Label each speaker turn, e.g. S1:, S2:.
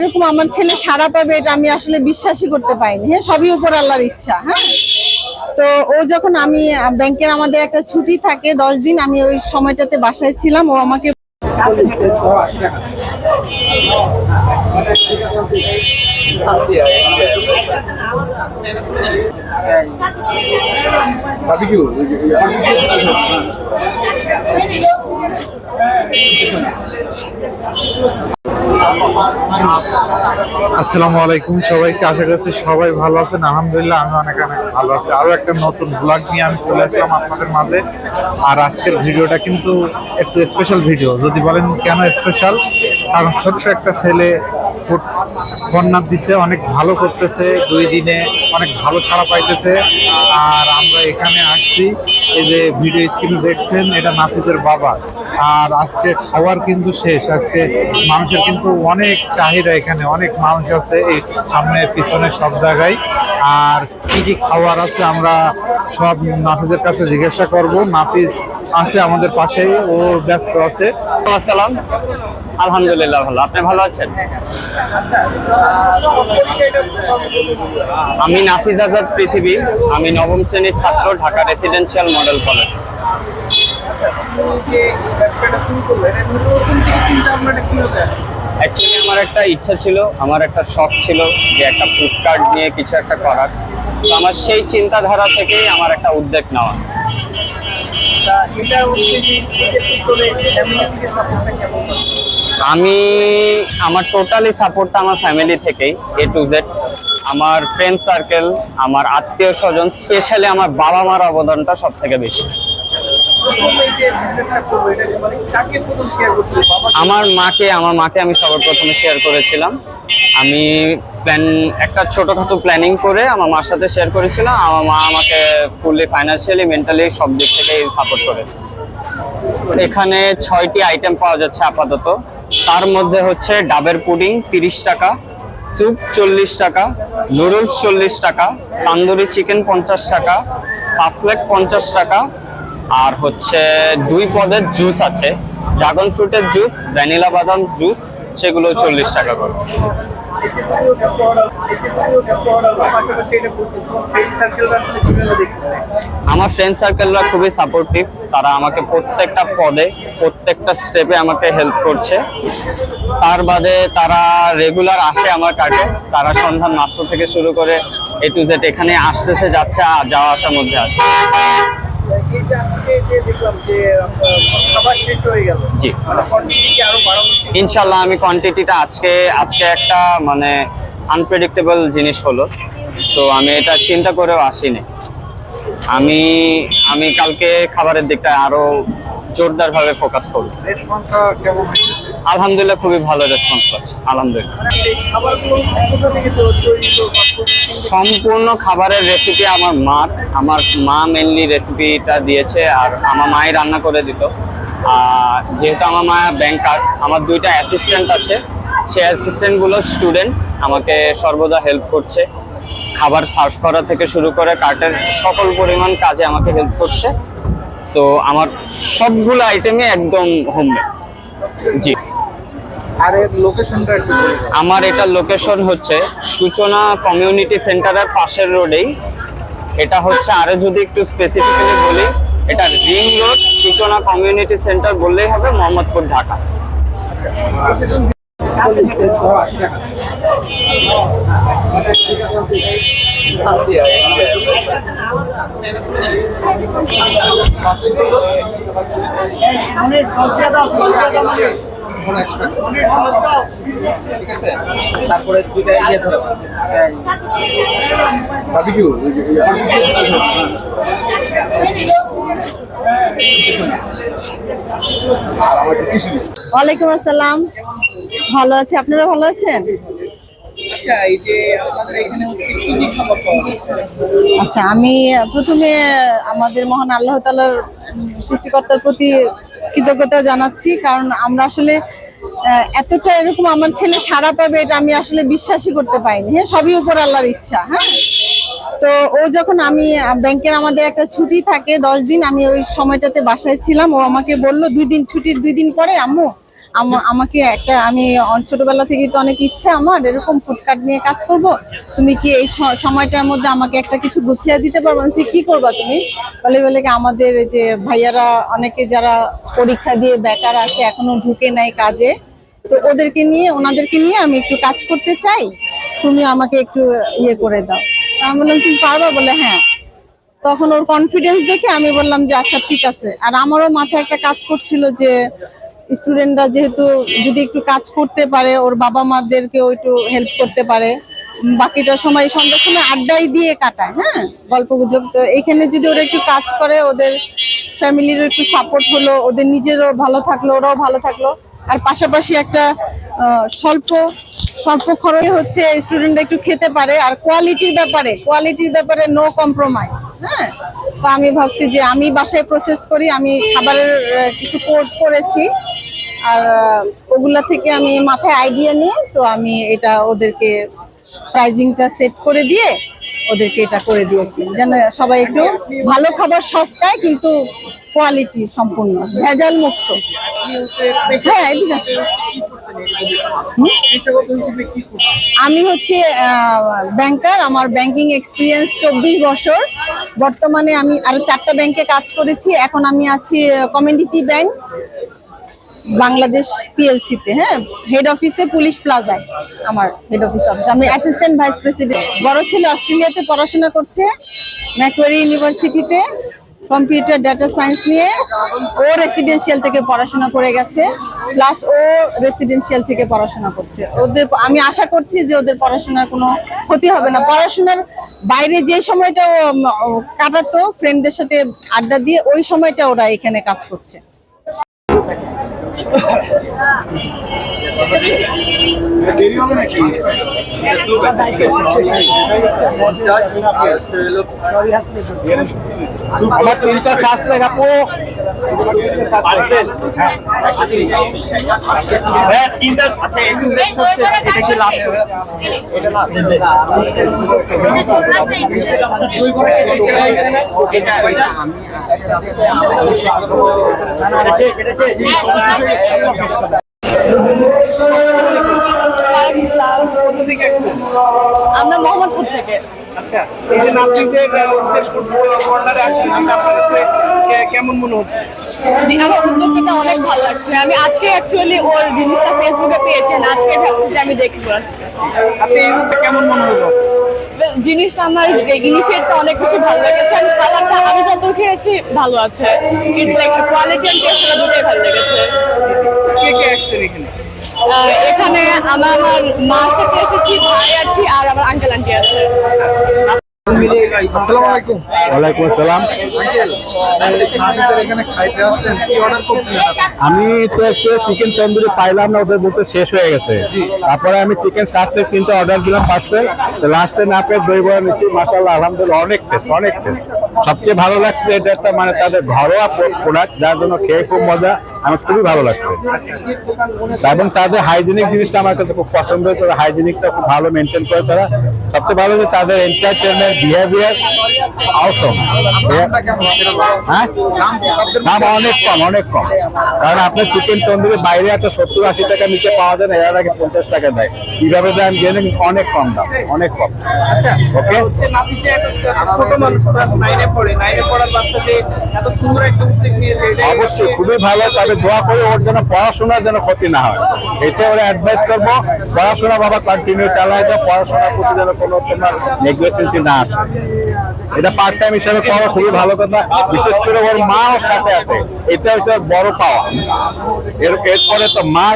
S1: এরকম আমার ছেলে সারা পাবে এটা আমি আসলে বিশ্বাসই করতে পারিনি। হ্যাঁ সবই উপর আল্লাহর ইচ্ছা হ্যাঁ। তো ও যখন আমি, ব্যাংকের আমাদের একটা ছুটি থাকে, দশ দিন আমি ওই সময়টাতে বাসায় ছিলাম, ও আমাকে
S2: আসসালামু আলাইকুম সবাইকে, আশা করছি সবাই ভালো আছেন। আলহামদুলিল্লাহ, আমি অনেক অনেক ভালো আছি। আরও একটা নতুন ব্লগ নিয়ে আমি চলে আসলাম আপনাদের মাঝে। আর আজকের ভিডিওটা কিন্তু একটু স্পেশাল ভিডিও যদি বলেন কেন স্পেশাল কারণ ছোট্ট একটা ছেলে কন্যা দিছে, অনেক ভালো করতেছে, দুই দিনে অনেক ভালো সাড়া পাইতেছে। আর আমরা এখানে আসছি, এই যে ভিডিও স্ক্রিনে দেখছেন, এটা নাফিজের বাবা। আর আজকে খাওয়ার কিন্তু শেষ, আজকে মানুষের কিন্তু অনেক চাহিদা এখানে, অনেক মানুষ আছে এই সামনে পিছনে সব জায়গায়। আর কি কি খাবার আছে আমরা সব নাফিজের কাছে জিজ্ঞাসা করব। নাফিজ আছে আমাদের পাশেই, ও ব্যস্ত আছে।
S3: আসসালাম। আলহামদুলিল্লাহ ভালো। আপনি ভালো আছেন? আমি নাফিজ আজাদ পৃথিবী। আমি নবম শ্রেণির ছাত্র, Dhaka residential model college. Actually আমার একটা ইচ্ছা ছিল, আমার একটা শখ ছিল যে একটা ফ্লিপকার্ট নিয়ে কিছু একটা করার। তো আমার সেই চিন্তাধারা থেকেই আমার একটা উদ্যোগ নেওয়া। আমি, আমার টোটালি সাপোর্টটা আমার ফ্যামিলি থেকেই এ টু জেড আমার ফ্রেন্ড সার্কেল আমার আত্মীয় স্বজন স্পেশালি আমার বাবা মার অবদানটা সব থেকে বেশি। আমার মাকে আমার মাকে আমি সবার প্রথমে শেয়ার করেছিলাম। আমি প্ল্যান একটা ছোটখাটো প্ল্যানিং করে আমার মার সাথে শেয়ার করেছিলাম। আমার মা আমাকে ফুললি ফাইন্যান্সিয়ালি মেন্টালি সব দিক থেকেই সাপোর্ট করেছে। এখানে ছয়টি আইটেম পাওয়া যাচ্ছে আপাতত। তার মধ্যে হচ্ছে ডাবের পুডিং তিরিশ টাকা, স্যুপ চল্লিশ টাকা, নুডলস চল্লিশ টাকা, তান্দুরি চিকেন পঞ্চাশ টাকা সাফলেক পঞ্চাশ টাকা আর হচ্ছে দুই পদের জুস আছে। ড্রাগন ফ্রুটের জুস ভ্যানিলা বাদাম জুস সেগুলো চল্লিশ টাকা করে। আমার ফ্রেন্ড সার্কেলরা খুবই সাপোর্টিভ তারা আমাকে প্রত্যেকটা পদে, প্রত্যেকটা স্টেপে আমাকে হেল্প করছে। তার বাদে তারা রেগুলার আসে আমার কাছে তারা সন্ধান মাত্র থেকে শুরু করে এ টু জেড এখানে আসতেছে, যাচ্ছে যাওয়া আসার মধ্যে আছে। জি। ইনশাল্লাহ আমি কোয়ান্টিটিটা আজকে আজকে একটা মানে আনপ্রেডিক্টেবল জিনিস হলো। তো আমি এটা চিন্তা করেও আসিনি। আমি আমি কালকে খাবারের দিকটা আরও জোরদার ভাবে ফোকাস করব আলহামদুলিল্লাহ খুবই ভালো রেসপন্স পাচ্ছি, আলহামদুলিল্লাহ। সম্পূর্ণ খাবারের রেসিপি আমার মা আমার মা মেনলি রেসিপিটা দিয়েছে আর আমার মাই রান্না করে দিত। আর যেহেতু আমার মা ব্যাংকার আমার দুইটা অ্যাসিস্ট্যান্ট আছে, সেই অ্যাসিস্ট্যান্টগুলো স্টুডেন্ট আমাকে সর্বদা হেল্প করছে। খাবার সার্ভ করা থেকে শুরু করে কার্টের সকল পরিমাণ কাজে আমাকে হেল্প করছে। তো আমার সবগুলো আইটেমই একদম হোমমেড জি।
S2: আর এর লোকেশনটা একটু
S3: আমার এটা লোকেশন হচ্ছে সূচনা কমিউনিটি সেন্টারের পাশের রোডেই এটা হচ্ছে আরও যদি একটু স্পেসিফিক্যালি বলি এটা ring road Suchona community centre বললেই হবে মোহাম্মদপুর ঢাকা।
S4: তারপরে দুইটা ইয়ে ধরো
S2: বাবিকিউ
S1: ওয়ালাইকুম আসসালাম। ভালো আছি আপনারা ভালো আছেন?
S4: আচ্ছা এই যে আমাদের এখানে হচ্ছে কি কি খাবার পাওয়া
S1: আচ্ছা আমি প্রথমে আমাদের মহান আল্লাহ তালার সৃষ্টিকর্তার প্রতি কৃতজ্ঞতা জানাচ্ছি, কারণ আমরা আসলে এতটা এরকম আমার ছেলে সারা পাবে এটা আমি আসলে বিশ্বাসই করতে পারিনি। হ্যাঁ সবই উপর আল্লাহর ইচ্ছা হ্যাঁ। তো ও যখন আমি ব্যাংকের আমাদের একটা ছুটি থাকে, দশ দিন, আমি ওই সময়টাতে বাসায় ছিলাম। ও আমাকে বলল, দুই দিন, ছুটির দুই দিন পরে, আম্মু আমা- আমাকে একটা, আমি ছোটবেলা থেকেই তো অনেক ইচ্ছা আমার, এরকম ফুডকার্ট নিয়ে কাজ করব। তুমি কি এই সময়টার মধ্যে আমাকে একটা কিছু গুছিয়ে দিতে পারব? আমি কি করবা তুমি? বলে বলে কি, আমাদের যে ভাইয়ারা, অনেকে যারা পরীক্ষা দিয়ে বেকার আছে, এখনও ঢুকে নাই কাজে, তো ওদেরকে নিয়ে, ওনাদেরকে নিয়ে আমি একটু কাজ করতে চাই। তুমি আমাকে একটু ইয়ে করে দাও। আমি বললাম, তুমি পারবা? বলে হ্যাঁ। তখন ওর কনফিডেন্স দেখে আমি বললাম যে আচ্ছা ঠিক আছে। আর আমারও মাথায় একটা কাজ করছিল যে স্টুডেন্টরা যেহেতু যদি একটু কাজ করতে পারে, ওর বাবা মাদেরকেও একটু হেল্প করতে পারে। বাকিটা সময় সন্ধ্যার সময় আড্ডাই দিয়ে কাটায় হ্যাঁ? গল্প গুজব তো এখানে যদি ওরা একটু কাজ করে, ওদের ফ্যামিলিরও একটু সাপোর্ট হলো, ওদের নিজেরও ভালো থাকল, ওরাও ভালো থাকল আর পাশাপাশি একটা স্বল্প স্বল্প খরচে হচ্ছে স্টুডেন্টরা একটু খেতে পারে। আর কোয়ালিটির ব্যাপারে কোয়ালিটির ব্যাপারে নো কম্প্রোমাইজ হ্যাঁ? তো আমি ভাবছি যে আমি বাসায় প্রসেস করি, আমি খাবারের কিছু কোর্স করেছি। আর ওগুলা থেকে আমি মাথায় আইডিয়া নিয়ে, তো আমি এটা ওদেরকে প্রাইজিংটা সেট করে দিয়ে ওদেরকে এটা করে দিয়েছি। যেন সবাই একটু ভালো খাবার সস্তায় কিন্তু কোয়ালিটি সম্পূর্ণ, ভেজাল মুক্ত। হ্যাঁ এদিকে আমি হচ্ছে ব্যাংকার আমার ব্যাংকিং এক্সপিরিয়েন্স চব্বিশ বছর। বর্তমানে আমি আরও চারটা ব্যাংকে কাজ করেছি। এখন আমি আছি কমিউনিটি ব্যাংক বাংলাদেশ পিএলসি তে হ্যাঁ? হেড অফিসে পুলিশ প্লাজায় আমার হেড অফিস অফিস আমি অ্যাসিস্ট্যান্ট ভাইস প্রেসিডেন্ট বড় ছেলে অস্ট্রেলিয়াতে পড়াশোনা করছে ম্যাকোয়ারি ইউনিভার্সিটিতে কম্পিউটার ডাটা সায়েন্স নিয়ে। ও রেসিডেন্সিয়াল থেকে পড়াশোনা করে গেছে প্লাস ও রেসিডেন্সিয়াল থেকে পড়াশোনা করছে। ওদের, আমি আশা করছি যে ওদের পড়াশোনার কোনো ক্ষতি হবে না। পড়াশোনার বাইরে যে সময়টা কাটাতো ফ্রেন্ডদের সাথে আড্ডা দিয়ে, ওই সময়টা ওরা এখানে কাজ করছে।
S5: আমার তিনশো ষাট টাকা আপু হ্যাঁ তিনটা আচ্ছা একটু লেট হচ্ছে এটা কি লাস্ট এটা না
S4: আচ্ছা এই যে আপনি হচ্ছে ফুটবল কর্নারে আসছেন আপনার কাছে কেমন মনে হচ্ছে?
S6: জি আমার উদ্যোগটা অনেক ভালো লাগছে। আমি আজকে অ্যাকচুয়ালি ওর জিনিসটা ফেসবুকে পেয়েছেন। আজকে ভাবছি যে আমি দেখব আসলে।
S4: আচ্ছা এই কেমন মনে হলো?
S6: জিনিসটা আমার ইনিশিয়েটটা অনেক কিছু ভালো লেগেছে। আর খাবারটা আমি যত খেয়েছি ভালো আছে। It's like quality and taste দুটোই ভালো লেগেছে।
S4: কে কে আসছেন এখানে?
S6: আহ, এখানে আমার মার সাথে এসেছি ভাই আছি আর আমার আঙ্কেল আন্টি আছে।
S2: আসসালামু আলাইকুম।
S7: ওয়ালাইকুম আসসালাম।
S2: এখানে খাইতে আসছেন কি অর্ডার
S7: আমি তো একটু চিকেন তন্দুরি পাইলাম না ওদের বলতে শেষ হয়ে গেছে। তারপরে আমি চিকেন সাসতে তিনটা অর্ডার দিলাম পার্সেল লাস্টে না পেয়ে দই বড়া নিচ্ছি মাসাল্লাহ আলহামদুলিল্লাহ অনেক টেস্ট অনেক টেস্ট সবচেয়ে ভালো লাগছে এটা একটা মানে তাদের ঘরোয়া প্রোডাক্ট যার জন্য খেয়ে খুব মজা আমার খুবই ভালো লাগছে। এবং তাদের হাইজিনিক জিনিসটা আমার কাছে খুব পছন্দ হয়েছে হাইজিনিকটা খুব ভালো মেনটেন করে তারা। সবচেয়ে ভালো যে তাদের এন্টারটেনমেন্ট বিহেভিয়ার
S2: বলো।
S7: হ্যাঁ?
S2: দাম
S7: অনেক কম অনেক কম। কারণ আপনার চিকেন তন্দুরি বাইরে একটা সত্তর আশি টাকা নিচে পাওয়া যায় না এর আগে পঞ্চাশ টাকা দেয়। কীভাবে দেয় আমি জেনে অনেক কম দাম অনেক কম।
S4: আচ্ছা
S7: ওকে
S4: একটা ছোট মানুষ নাইনে পড়ে। নাইনে পড়ার বাচ্চা যে এত সুন্দর একটা উদ্যোগ নিয়েছে
S7: অবশ্যই খুবই ভালো তবে দোয়া করে ওর যেন পড়াশোনার যেন ক্ষতি না হয়। এটা ওরা অ্যাডভাইস করব পড়াশোনা বাবা কন্টিনিউ চালায় দাও পড়াশোনার প্রতি যেন কোনো তোমার না আসে। এটা পার্ট টাইম হিসাবে করা খুবই ভালো কথা। বিশেষ করে ওর মা ওর সাথে আছে। এটা হচ্ছে বড় পাওয়া। এর এরপরে তো মা